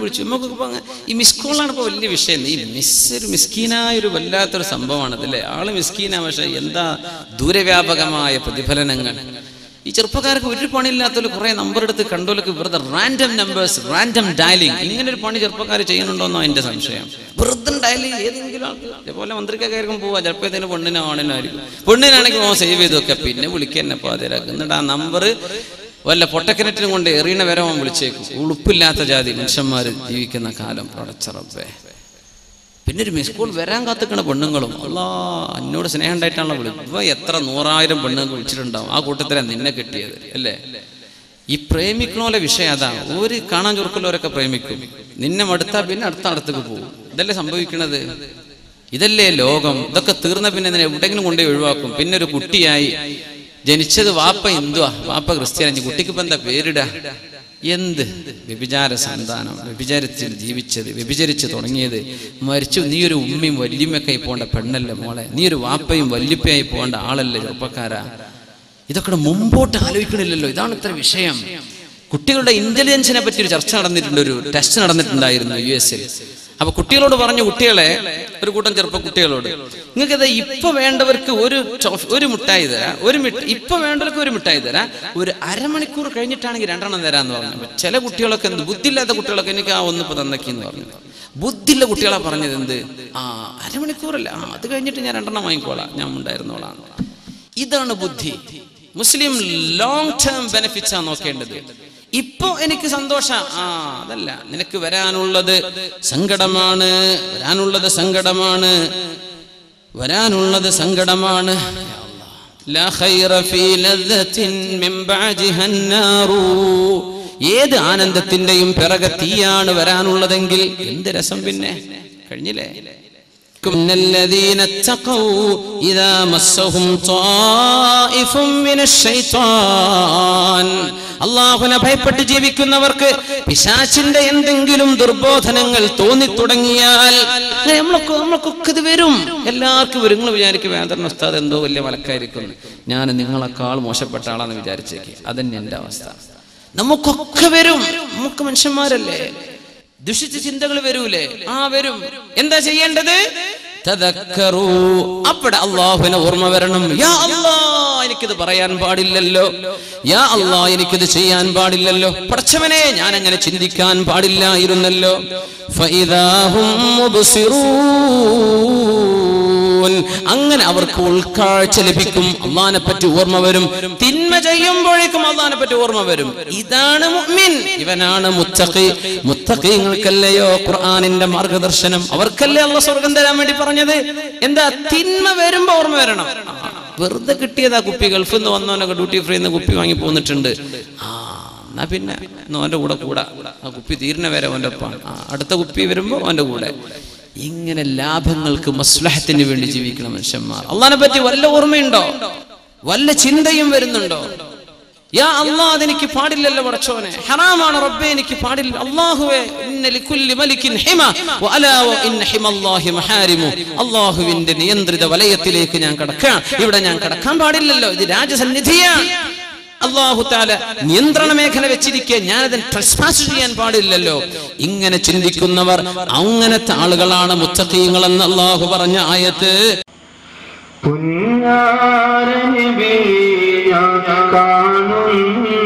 വിളിച്ചു. നമുക്കൊക്കെ ഇപ്പൊ ഈ മിസ് കോളാണ് ഇപ്പോൾ വലിയ വിഷയം. ഈ മിസ് ഒരു മിസ്കീനായ ഒരു വല്ലാത്തൊരു സംഭവമാണ് അതല്ലേ ആൾ മിസ്കീനാ പക്ഷെ എന്താ ദൂരവ്യാപകമായ പ്രതിഫലനങ്ങൾ. ഈ ചെറുപ്പക്കാർക്ക് ഒരു പണിയില്ലാത്തൊരു കുറെ നമ്പർ എടുത്ത് കണ്ടോലൊക്കെ വെറുതെ റാൻഡം നമ്പേഴ്സ് റാൻഡം ഡയലിംഗ് ഇങ്ങനെ ഒരു പണി ചെറുപ്പക്കാർ ചെയ്യുന്നുണ്ടോന്നോ എന്റെ സംശയം. വെറുതെ ഡയലിംഗ് ഏതെങ്കിലും ആൾക്ക് ഇതേപോലെ മന്ത്രിക്കാർക്കും പോവാ. ചിലപ്പോൾ ഇതിന് പെണ്ണിനോ പെണ്ണിനാണെങ്കിൽ സേവ് ചെയ്തൊക്കെ. പിന്നെ വിളിക്കാൻ പാതിരാക്കും എന്നിട്ട് ആ നമ്പർ വല്ല പൊട്ടക്കിണറ്റിനും കൊണ്ട് എറിയണ വരെ അവൻ വിളിച്ചേക്കും. ഉളുപ്പില്ലാത്ത ജാതി മനുഷ്യന്മാർ ജീവിക്കുന്ന കാലം. പടച്ചറപ്പേ പിന്നെ ഒരു മിസ് കോൾ വരാൻ കാത്തുക്കണ പെണ്ണുങ്ങളും അല്ലാ എന്നോട് സ്നേഹം ഉണ്ടായിട്ടാണല്ലോ വിളി ഇപ്പൊ എത്ര നൂറായിരം പെണ്ണുങ്ങൾ വിളിച്ചിട്ടുണ്ടാവും. ആ കൂട്ടത്തിലാണ് നിന്നെ കിട്ടിയത് അല്ലേ? ഈ പ്രേമിക്കണോലെ വിഷയം അതാ. ഒരു കാണാൻ ചുറുക്കുള്ളവരൊക്കെ പ്രേമിക്കും. നിന്നെ അടുത്താ പിന്നെ അടുത്ത അടുത്തേക്ക് പോകും. ഇതല്ലേ സംഭവിക്കണത്? ഇതല്ലേ ലോകം? ഇതൊക്കെ തീർന്ന പിന്നെ എവിടെയെങ്കിലും കൊണ്ടുപോയി ഒഴിവാക്കും. പിന്നെ ഒരു കുട്ടിയായി ജനിച്ചത് വാപ്പ ഹിന്ദുവാ. വാപ്പ ക്രിസ്ത്യാനി. കുട്ടിക്ക് ഇപ്പൊ എന്താ പേരിട? എന്ത്? വ്യഭിചാര സന്താനം. വ്യഭിചാരത്തിൽ ജീവിച്ചത് വ്യഭിചരിച്ച് തുടങ്ങിയത്. മരിച്ചു. നീ ഒരു ഉമ്മയും വല്യമ്മയൊക്കെ പോകേണ്ട പെണ്ണല്ലേ മോളെ? നീ ഒരു വാപ്പയും വല്യപ്പയായി പോകേണ്ട ആളല്ലേ ചെറുപ്പക്കാരാ? ഇതൊക്കെ മുമ്പോട്ട് ആലോചിക്കണില്ലല്ലോ. ഇതാണ് ഇത്ര വിഷയം. കുട്ടികളുടെ ഇന്റലിജൻസിനെ പറ്റി ഒരു ചർച്ച നടന്നിട്ടുണ്ട്. ഒരു ടെസ്റ്റ് നടന്നിട്ടുണ്ടായിരുന്നു യു എസിൽ അപ്പൊ കുട്ടികളോട് പറഞ്ഞു കുട്ടികളെ ഒരു കൂട്ടം ചെറുപ്പ കുട്ടികളോട് നിങ്ങൾക്ക് ഇപ്പൊ വേണ്ടവർക്ക് ഒരു ഒരു മിഠായി തരാം? ഒരു ഇപ്പൊ വേണ്ടവർക്ക് ഒരു മിഠായി തരാം? ഒരു അരമണിക്കൂർ കഴിഞ്ഞിട്ടാണെങ്കിൽ രണ്ടെണ്ണം തരാന്ന് പറഞ്ഞു. ചില കുട്ടികളൊക്കെ എന്ത് ബുദ്ധിയില്ലാത്ത കുട്ടികളൊക്കെ എനിക്ക് ആ ഒന്ന് ഇപ്പൊ തന്നേക്കെന്ന് പറഞ്ഞു. ബുദ്ധിയുള്ള കുട്ടികളാ പറഞ്ഞത് എന്ത്? ആ അരമണിക്കൂറല്ല. ആ അത് കഴിഞ്ഞിട്ട് ഞാൻ രണ്ടെണ്ണം വാങ്ങിക്കോളാം. ഞാൻ ഉണ്ടായിരുന്നോളാം. ഇതാണ് ബുദ്ധി. മുസ്ലിം ലോങ് ടേം ബെനിഫിറ്റ്സ് ആണ് നോക്കേണ്ടത്. ഇപ്പോ എനിക്ക് സന്തോഷ. ആ അതല്ല. നിനക്ക് വരാനുള്ളത് സങ്കടമാണ്. വരാനുള്ളത് സങ്കടമാണ്. വരാനുള്ളത് സങ്കടമാണ്. ഏത് ആനന്ദത്തിന്റെയും പിറകെ തീയാണ് വരാനുള്ളതെങ്കിൽ എന്ത് രസം പിന്നെ? കഴിഞ്ഞില്ലേ? إن الذين اتقوا إذا مسهم طائف من الشيطان അള്ളാഹുനെ ഭയപ്പെട്ട് ജീവിക്കുന്നവർക്ക് പിശാച്ചിന്റെ എന്തെങ്കിലും ദുർബോധനങ്ങൾ തോന്നിത്തുടങ്ങിയാൽ അങ്ങനെ നമ്മളൊക്കെ നമ്മളൊക്കെ ഇത് വരും എല്ലാവർക്കും വരും നിങ്ങൾ വിചാരിക്കും വേദന ഉസ്താദ് എന്തോ വലിയ മലക്കായിരിക്കും ഞാൻ നിങ്ങളെക്കാൾ മോശപ്പെട്ട ആളാന്ന് വിചാരിച്ചേക്ക് അതന്നെ എന്റെ അവസ്ഥ നമുക്കൊക്കെ വരും നമുക്ക് മനുഷ്യന്മാരല്ലേ ദുഷിച്ച ചിന്തകൾ വരൂലേ ആ വരും എന്താ ചെയ്യേണ്ടത് തദക്കറൂ. അവിടെ അള്ളാഹുവിനെ ഓർമ്മ വരണം. യാ എനിക്കിത് പറയാൻ പാടില്ലല്ലോ. യാ അല്ലാ എനിക്കിത് ചെയ്യാൻ പാടില്ലല്ലോ. പടച്ചവനെ ഞാൻ അങ്ങനെ ചിന്തിക്കാൻ പാടില്ലായിരുന്നല്ലോ. ഫൈദാഹും. അങ്ങനെ അവർക്ക് ഉൾക്കാഴ്ച ലഭിക്കും. അള്ളഹാനെ പറ്റി ഓർമ്മ വരും. തിന്മ ചെയ്യുമ്പോഴേക്കും അള്ളഹാനെ പറ്റി ഓർമ്മ വരും. ഇതാണ് മുഅ്മിൻ. ഇവനാണ് മുത്തഖി. മുത്തഖീങ്ങൾക്കല്ലയോ ഖുർആനിന്റെ മാർഗദർശനം? അവർക്കല്ലേ അള്ള സ്വർഗം തരാൻ വേണ്ടി പറഞ്ഞത്? എന്താ തിന്മ വരുമ്പോ ഓർമ്മ വരണം? വെറുതെ കിട്ടിയതാ കുപ്പി. ഗൾഫിൽ നിന്ന് വന്നവനൊക്കെ ഡ്യൂട്ടി ഫ്രീ നിന്ന് കുപ്പി വാങ്ങി പോന്നിട്ടുണ്ട്. ആ എന്നാ പിന്നെ. അവന്റെ കൂടെ കൂടാ. ആ കുപ്പി തീരണ വരെ അവന്റെ ഒപ്പം അടുത്ത കുപ്പി വരുമ്പോ അവന്റെ കൂടെ. ഇങ്ങനെ ലാഭങ്ങൾക്ക് മസ്ലഹത്തിന് വേണ്ടി ജീവിക്കുന്ന മനുഷ്യന്മാർ. അള്ളഹാനെ പറ്റി വല്ല ഓർമ്മയുണ്ടോ? വല്ല ചിന്തയും വരുന്നുണ്ടോ? യാ അള്ളാഹ് അതെനിക്ക് പാടില്ലല്ലോ പടച്ചോനെ. ഹറാമാണ് റബ്ബേ എനിക്ക് പാടില്ല. അള്ളാഹുവേ അള്ളാഹുവിന്റെ നിയന്ത്രിത വലയത്തിലേക്ക് ഞാൻ കടക്കാം ഇവിടെ ഞാൻ കടക്കാൻ പാടില്ലല്ലോ. ഇത് രാജസന്നിധിയാണ്. അള്ളാഹു നിയന്ത്രണ മേഖല വെച്ചിരിക്കെ ഞാൻ അതിന് ട്രസ്പാസ് ചെയ്യാൻ പാടില്ലല്ലോ. ഇങ്ങനെ ചിന്തിക്കുന്നവർ അങ്ങനത്തെ ആളുകളാണ് മുത്തഖീങ്ങളെന്ന് അള്ളാഹു പറഞ്ഞ ആയത്ത്. കാണുന്ന.